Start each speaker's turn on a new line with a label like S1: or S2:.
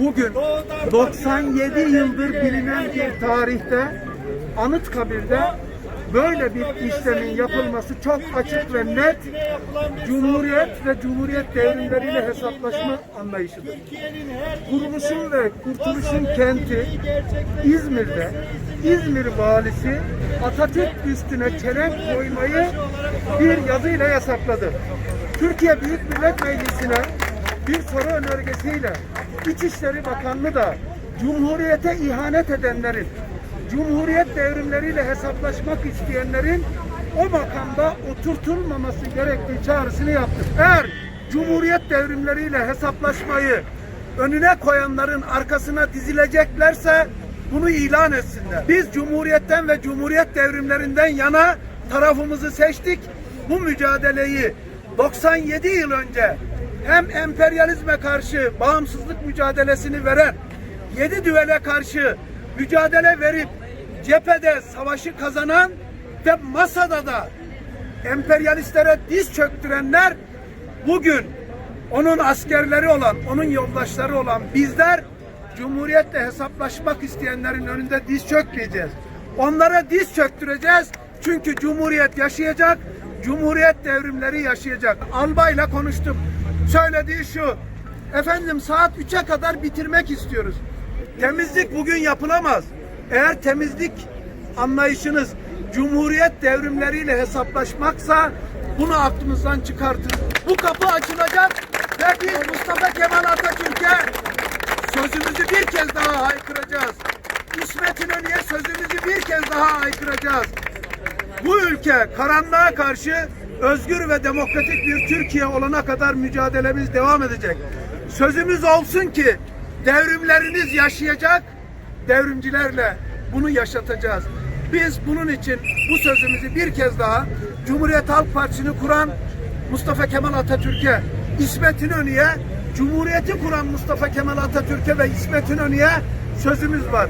S1: bugün 97 yıldır bilinen bir tarihte Anıtkabir'de böyle bir işlemin yapılması çok açık ve net Cumhuriyet ve Cumhuriyet devrimleriyle hesaplaşma anlayışıdır. Kuruluşun ve kurtuluşun kenti İzmir'de İzmir valisi Atatürk üstüne çelenk koymayı bir yazıyla yasakladı. Türkiye Büyük Millet Meclisi'ne bir soru önergesiyle İçişleri Bakanlığı da Cumhuriyete ihanet edenlerin, Cumhuriyet devrimleriyle hesaplaşmak isteyenlerin o makamda oturtulmaması gerektiği çağrısını yaptı. Eğer Cumhuriyet devrimleriyle hesaplaşmayı önüne koyanların arkasına dizileceklerse bunu ilan etsinler. Biz Cumhuriyet'ten ve Cumhuriyet devrimlerinden yana tarafımızı seçtik. Bu mücadeleyi 97 yıl önce hem emperyalizme karşı bağımsızlık mücadelesini veren, yedi düvele karşı mücadele verip cephede savaşı kazanan ve masada da emperyalistlere diz çöktürenler bugün onun askerleri olan, onun yoldaşları olan bizler Cumhuriyetle hesaplaşmak isteyenlerin önünde diz çökmeyeceğiz. Onlara diz çöktüreceğiz. Çünkü Cumhuriyet yaşayacak, Cumhuriyet devrimleri yaşayacak. Albayla konuştum. Söylediği şu, efendim saat 3'e kadar bitirmek istiyoruz. Temizlik bugün yapılamaz. Eğer temizlik anlayışınız Cumhuriyet devrimleriyle hesaplaşmaksa bunu aklımızdan çıkartın. Bu kapı açılacak ve Mustafa Kemal Atatürk'e sözümüzü bir kez daha haykıracağız. İsmet İnönü'ye sözümüzü bir kez daha haykıracağız. Bu ülke karanlığa karşı özgür ve demokratik bir Türkiye olana kadar mücadelemiz devam edecek. Sözümüz olsun ki devrimleriniz yaşayacak, devrimcilerle bunu yaşatacağız. Biz bunun için bu sözümüzü bir kez daha Cumhuriyet Halk Partisi'ni kuran Mustafa Kemal Atatürk'e, İsmet İnönü'ye, Cumhuriyeti kuran Mustafa Kemal Atatürk'e ve İsmet İnönü'ye sözümüz var.